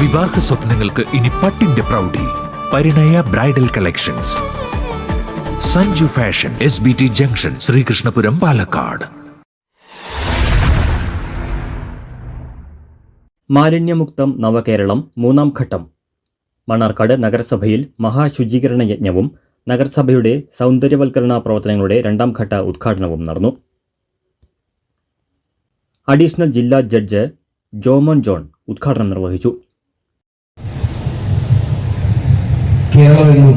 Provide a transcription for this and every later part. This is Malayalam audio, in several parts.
വിവാഹ സ്വപ്നങ്ങൾക്ക് ഇനി പട്ടിന്റെ പ്രൗഢി. Parinaya bridal collections. Sanju fashion S B T junction Sreekrishnapuram Palakkad. മാലിന്യമുക്തം നവകേരളം മൂന്നാം ഘട്ടം. മണ്ണാർക്കാട് നഗരസഭയിൽ മഹാശുചീകരണ യജ്ഞവും നഗരസഭയുടെ സൗന്ദര്യവൽക്കരണ പ്രവർത്തനങ്ങളുടെ രണ്ടാം ഘട്ട ഉദ്ഘാടനവും നടന്നു. അഡീഷണൽ ജില്ലാ ജഡ്ജ് ജോമോൻ ജോൺ ഉദ്ഘാടനം നിർവഹിച്ചു. കേരളമെന്നും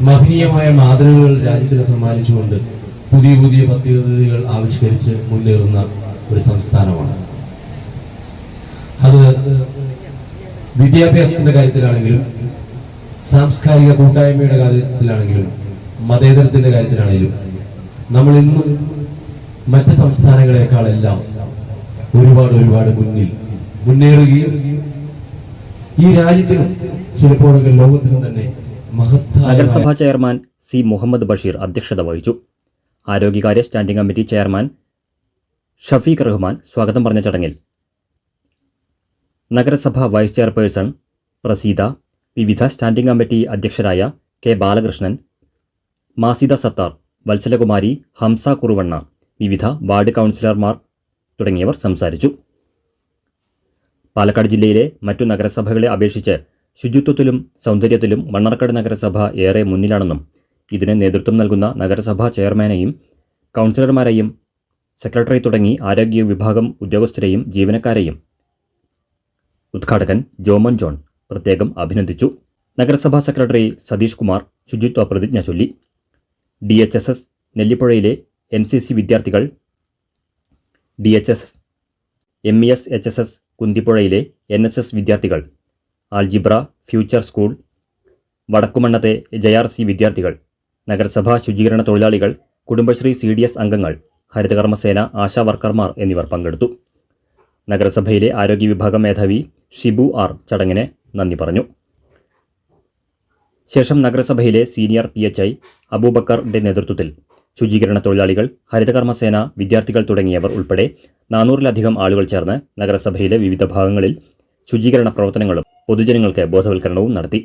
മഹനീയമായ മാതൃകകൾ രാജ്യത്തിന് സമ്മാനിച്ചുകൊണ്ട് പുതിയ പുതിയ പദ്ധതികൾ ആവിഷ്കരിച്ച് മുന്നേറുന്ന ഒരു സംസ്ഥാനമാണ്. അത് വിദ്യാഭ്യാസത്തിന്റെ കാര്യത്തിലാണെങ്കിലും സാംസ്കാരിക കൂട്ടായ്മയുടെ കാര്യത്തിലാണെങ്കിലും മതേതരത്തിന്റെ കാര്യത്തിലാണെങ്കിലും നമ്മൾ ഇന്നും മറ്റ് സംസ്ഥാനങ്ങളെക്കാളെല്ലാം ഒരുപാട് ഒരുപാട് മുന്നിൽ മുന്നേറുകയും ഈ രാജ്യത്തിനും ചിലപ്പോഴൊക്കെ ലോകത്തിന് തന്നെ നഗരസഭാ ചെയർമാൻ സി മുഹമ്മദ് ബഷീർ അധ്യക്ഷത വഹിച്ചു. ആരോഗ്യകാര്യ standing committee chairman Shafeeq Rahman സ്വാഗതം പറഞ്ഞ ചടങ്ങിൽ നഗരസഭ വൈസ് ചെയർപേഴ്സൺ പ്രസീത വിവിധ സ്റ്റാൻഡിംഗ് കമ്മിറ്റി അധ്യക്ഷരായ കെ ബാലകൃഷ്ണൻ മാസിദ സത്താർ വത്സലകുമാരി ഹംസ കുറുവണ്ണ വിവിധ വാർഡ് കൗൺസിലർമാർ തുടങ്ങിയവർ സംസാരിച്ചു. പാലക്കാട് ജില്ലയിലെ മറ്റു നഗരസഭകളെ അപേക്ഷിച്ച് ശുചിത്വത്തിലും സൗന്ദര്യത്തിലും മണ്ണാർക്കാട് നഗരസഭ ഏറെ മുന്നിലാണെന്നും ഇതിന് നേതൃത്വം നൽകുന്ന നഗരസഭാ ചെയർമാനെയും കൗൺസിലർമാരെയും സെക്രട്ടറി തുടങ്ങി ആരോഗ്യ വിഭാഗം ഉദ്യോഗസ്ഥരെയും ജീവനക്കാരെയും. ഉദ്ഘാടകൻ ജോമൻ ജോൺ. പ്രത്യേകം അഭിനന്ദിച്ചു. നഗരസഭാ സെക്രട്ടറി സതീഷ് കുമാർ. ശുചിത്വ പ്രതിജ്ഞ ചൊല്ലി. ഡി എച്ച് എസ് എസ് നെല്ലിപ്പുഴയിലെ എൻ സി സി വിദ്യാർത്ഥികൾ. D H S M E S H S S കുന്തിപ്പുഴയിലെ N S S വിദ്യാർത്ഥികൾ. ആൾജിബ്ര ഫ്യൂച്ചർ സ്കൂൾ വടക്കുമണ്ണത്തെ ജെ ആർ സി വിദ്യാർത്ഥികൾ നഗരസഭാ ശുചീകരണ തൊഴിലാളികൾ കുടുംബശ്രീ സി ഡി എസ് അംഗങ്ങൾ ഹരിതകർമ്മസേന ആശാ വർക്കർമാർ എന്നിവർ പങ്കെടുത്തു. നഗരസഭയിലെ ആരോഗ്യ വിഭാഗം മേധാവി ഷിബു ആർ ചടങ്ങിന് നന്ദി പറഞ്ഞു. ശേഷം നഗരസഭയിലെ സീനിയർ പി എച്ച് ഐ അബൂബക്കറിന്റെ നേതൃത്വത്തിൽ ശുചീകരണ തൊഴിലാളികൾ ഹരിതകർമ്മസേന വിദ്യാർത്ഥികൾ തുടങ്ങിയവർ ഉൾപ്പെടെ നാനൂറിലധികം ആളുകൾ ചേർന്ന് നഗരസഭയിലെ വിവിധ ഭാഗങ്ങളിൽ ശുചീകരണ പ്രവർത്തനങ്ങളും പൊതുജനങ്ങൾക്ക് ബോധവൽക്കരണവും നടത്തി.